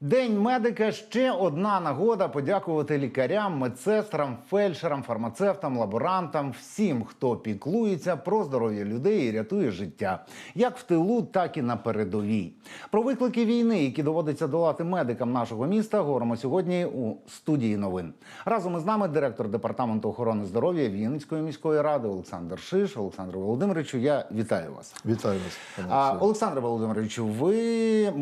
День медика ще одна нагода подякувати лікарям, медсестрам, фельдшерам, фармацевтам, лаборантам, всім, хто піклується про здоров'я людей і рятує життя, як в тилу, так і на передовій. Про виклики війни, які доводиться долати медикам нашого міста, говоримо сьогодні у студії новин. Разом із нами директор департаменту охорони здоров'я Вінницької міської ради Олександр Шиш. Олександр Володимировичу, я вітаю вас. Вітаю вас, А, Володимировичу, ви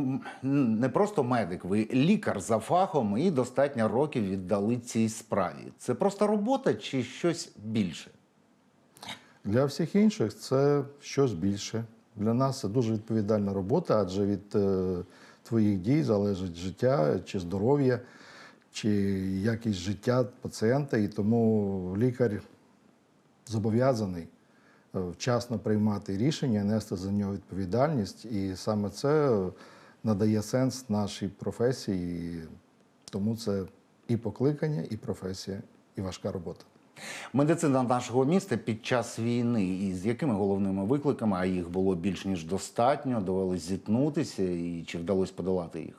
не просто медик, ви лікар за фахом і достатньо років віддали цій справі. Це просто робота чи щось більше? Для всіх інших це щось більше. Для нас це дуже відповідальна робота, адже від е, твоїх дій залежить життя чи здоров'я, чи якість життя пацієнта. І тому лікар зобов'язаний е, вчасно приймати рішення, нести за нього відповідальність. І саме це надає сенс нашій професії. Тому це і покликання, і професія, і важка робота. Медицина нашого міста під час війни і з якими головними викликами, а їх було більш ніж достатньо, довелось зіткнутися, і чи вдалося подолати їх?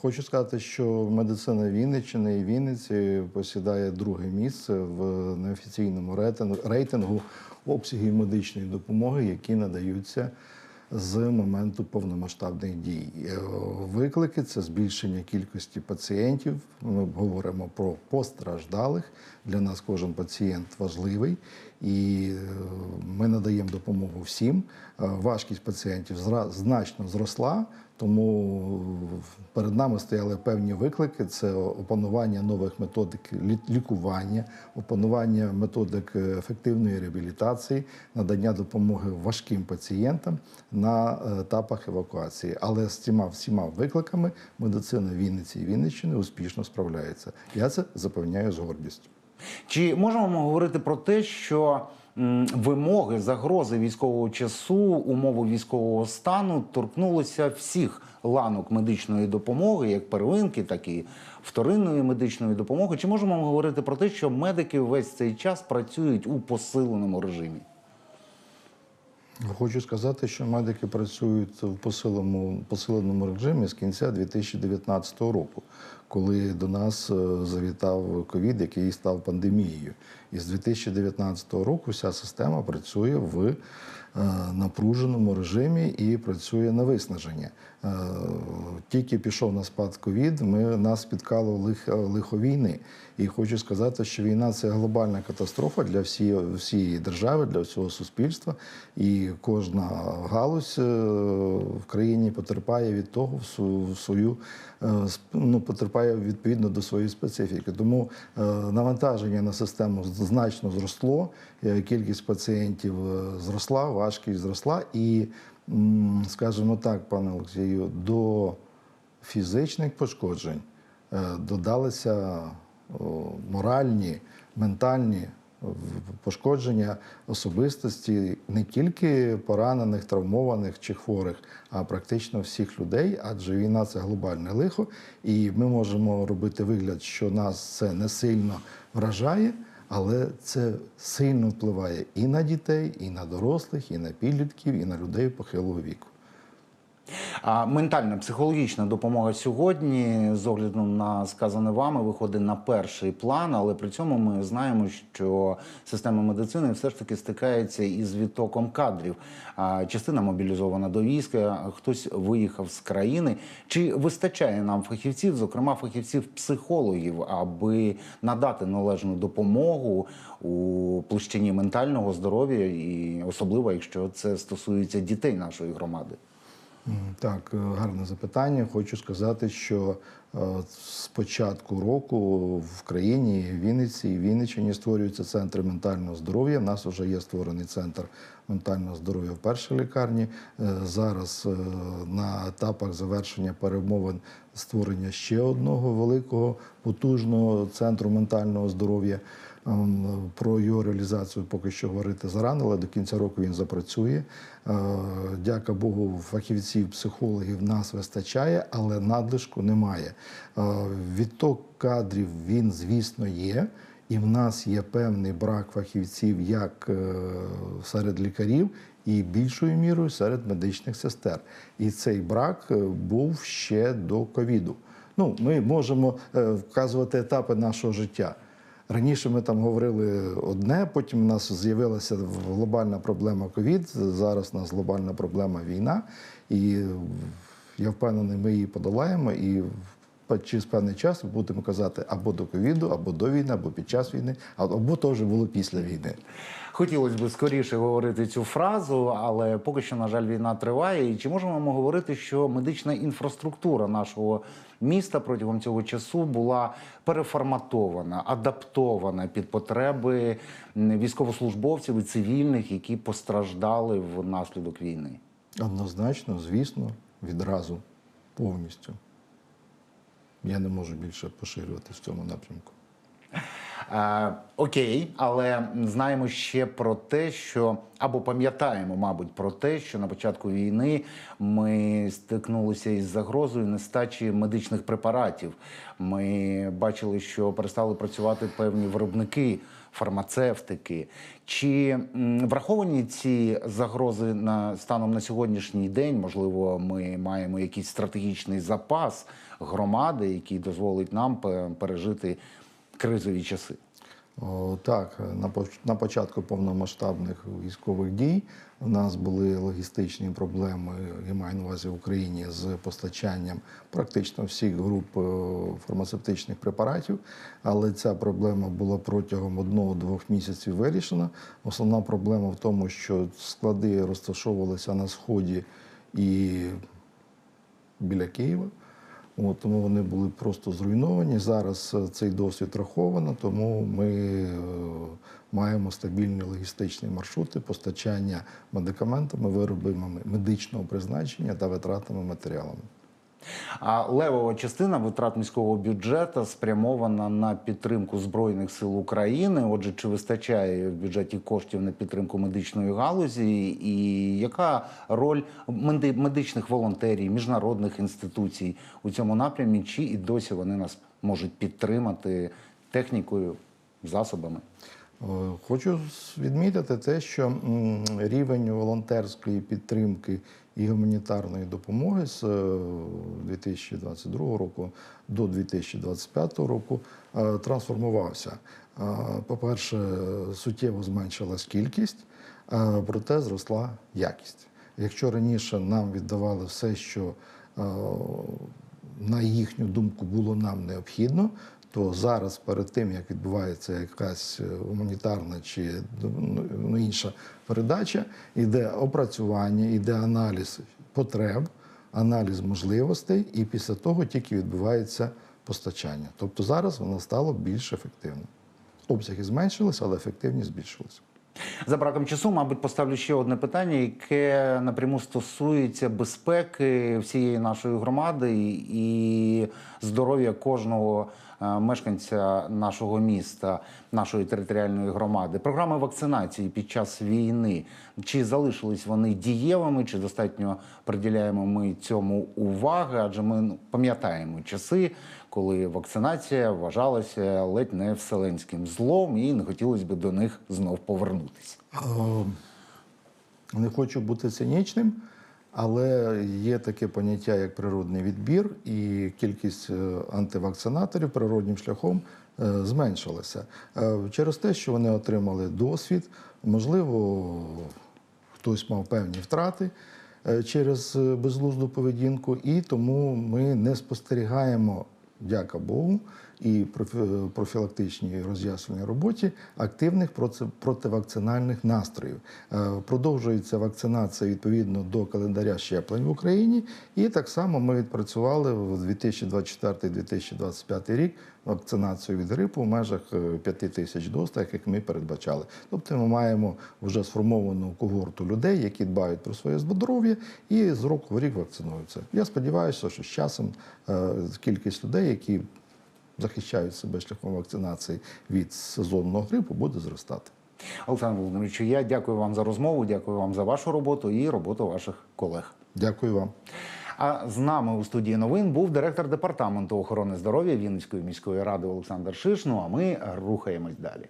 Хочу сказати, що медицина Вінниччини і Вінниці посідає друге місце в неофіційному рейтингу- рейтингу обсягів медичної допомоги, які надаються з моменту повномасштабних дій. Е, Виклики це збільшення кількості пацієнтів. Ми говоримо про постраждалих. Для нас кожен пацієнт важливий, і е, ми надаємо допомогу всім. Е, Важкість пацієнтів значно зросла. Тому перед нами стояли певні виклики: це опанування нових методик лі- лікування, опанування методик е, ефективної реабілітації, надання допомоги важким пацієнтам на е, етапах евакуації. Але з цими всіма викликами медицина Вінниці і Вінниччини успішно справляється. Я це запевняю з гордістю. Чи можемо ми говорити про те, що вимоги, загрози військового часу, умови військового стану торкнулися всіх ланок медичної допомоги, як первинки, так і вторинної медичної допомоги? Чи можемо ми говорити про те, що медики весь цей час працюють у посиленому режимі? Хочу сказати, що медики працюють в посиленому, посиленому режимі з кінця 2019 року, коли до нас е, завітав ковід, який став пандемією. І з 2019 року вся система працює в е, напруженому режимі і працює на виснаження. Е, Тільки пішов на спад ковід, нас спіткало лихо, лихо війни. І хочу сказати, що війна це глобальна катастрофа для всієї, всієї держави, для всього суспільства. І кожна галузь в країні потерпає від того в свою, ну, потерпає відповідно до своєї специфіки. Тому е, навантаження на систему значно зросло, е, кількість пацієнтів е, зросла, важкість зросла. І, скажімо так, пане Олексію, до фізичних пошкоджень додалися моральні, ментальні пошкодження особистості не тільки поранених, травмованих чи хворих, а практично всіх людей, адже війна це глобальне лихо, і ми можемо робити вигляд, що нас це не сильно вражає. Але це сильно впливає і на дітей, і на дорослих, і на підлітків, і на людей похилого віку. А ментальна психологічна допомога сьогодні, з огляду на сказане вами, виходить на перший план, але при цьому ми знаємо, що система медицини все ж таки стикається із відтоком кадрів. Частина мобілізована до війська, хтось виїхав з країни. Чи вистачає нам фахівців, зокрема фахівців-психологів, аби надати належну допомогу у площині ментального здоров'я, і особливо якщо це стосується дітей нашої громади? Так, е, гарне запитання. Хочу сказати, що е, з початку року в країні Вінниці і Вінниччині створюються центри ментального здоров'я. У нас вже є створений центр ментального здоров'я в першій лікарні. Е, Зараз на етапах завершення перемовин створення ще одного великого потужного центру ментального здоров'я. Ем, Про його реалізацію поки що говорити зарано, але до кінця року він запрацює. Е, Дяка Богу, фахівців, психологів нас вистачає, але надлишку немає. Е, Відток кадрів він, звісно, є. І в нас є певний брак фахівців як е, серед лікарів, і більшою мірою серед медичних сестер. І цей брак був ще до ковіду. Ну, ми можемо вказувати етапи нашого життя. Раніше ми там говорили одне, потім у нас з'явилася глобальна проблема ковід. Зараз у нас глобальна проблема війна, і я впевнений, ми її подолаємо. І через певний час ми будемо казати або до ковіду, або до війни, або під час війни, або то вже було після війни. Хотілося б скоріше говорити цю фразу, але поки що, на жаль, війна триває. І чи можемо ми говорити, що медична інфраструктура нашого міста протягом цього часу була переформатована, адаптована під потреби військовослужбовців і цивільних, які постраждали внаслідок війни? Однозначно, звісно, відразу повністю. Я не можу більше поширювати в цьому напрямку. Е, окей, але знаємо ще про те, що або пам'ятаємо, мабуть, про те, що на початку війни ми стикнулися із загрозою нестачі медичних препаратів. Ми бачили, що перестали працювати певні виробники. Фармацевтики, чи враховані ці загрози на станом на сьогоднішній день? Можливо, ми маємо якийсь стратегічний запас громади, який дозволить нам пережити кризові часи. О, так, на, поч- на початку повномасштабних військових дій у нас були логістичні проблеми, я маю на увазі в Україні, з постачанням практично всіх груп е, фармацевтичних препаратів. Але ця проблема була протягом одного-двох місяців вирішена. Основна проблема в тому, що склади розташовувалися на сході і біля Києва. От, тому вони були просто зруйновані. Зараз е, цей досвід раховано, тому ми е, маємо стабільні логістичні маршрути постачання медикаментами, виробами медичного призначення та витратами матеріалами. А левова частина витрат міського бюджету спрямована на підтримку збройних сил України. Отже, чи вистачає в бюджеті коштів на підтримку медичної галузі, і яка роль медичних волонтерів, міжнародних інституцій у цьому напрямі? Чи і досі вони нас можуть підтримати технікою, засобами? Е, Хочу відмітити те, що рівень волонтерської підтримки і гуманітарної допомоги з е, 2022 року до 2025 року е, трансформувався. Е, По-перше, суттєво зменшилась кількість, е, проте зросла якість. Якщо раніше нам віддавали все, що е, на їхню думку було нам необхідно, то зараз, перед тим як відбувається якась е, гуманітарна чи ну, інша передача, йде опрацювання, йде аналіз потреб, аналіз можливостей, і після того тільки відбувається постачання. Тобто зараз воно стало більш ефективним. Обсяги зменшилися, але ефективність збільшилася. За браком часу, мабуть, поставлю ще одне питання, яке напряму стосується безпеки всієї нашої громади і здоров'я кожного мешканця нашого міста, нашої територіальної громади. Програми вакцинації під час війни чи залишились вони дієвими, чи достатньо приділяємо ми цьому уваги? Адже ми ну, пам'ятаємо часи, коли вакцинація вважалася ледь не вселенським злом, і не хотілося б до них знов повернутися. Е, Не хочу бути цинічним, але є таке поняття, як природний відбір, і кількість е, антивакцинаторів природнім шляхом е, зменшилася. Е, Через те, що вони отримали досвід, можливо, хтось мав певні втрати через безглузду поведінку, і тому ми не спостерігаємо, дяка Богу, і профілактичній роз'яснювальній роботі активних проти- противакцинальних настроїв. Е, Продовжується вакцинація відповідно до календаря щеплень в Україні, і так само ми відпрацювали в 2024-2025 рік вакцинацію від грипу в межах 5 тисяч доз, так як ми передбачали. Тобто ми маємо вже сформовану когорту людей, які дбають про своє здоров'я і з року в рік вакцинуються. Я сподіваюся, що з часом е, кількість людей, які захищають себе шляхом вакцинації від сезонного грипу, буде зростати. Олександр Володимирович, я дякую вам за розмову, дякую вам за вашу роботу і роботу ваших колег. Дякую вам. А з нами у студії новин був директор департаменту охорони здоров'я Вінницької міської ради Олександр Шишну. А ми рухаємось далі.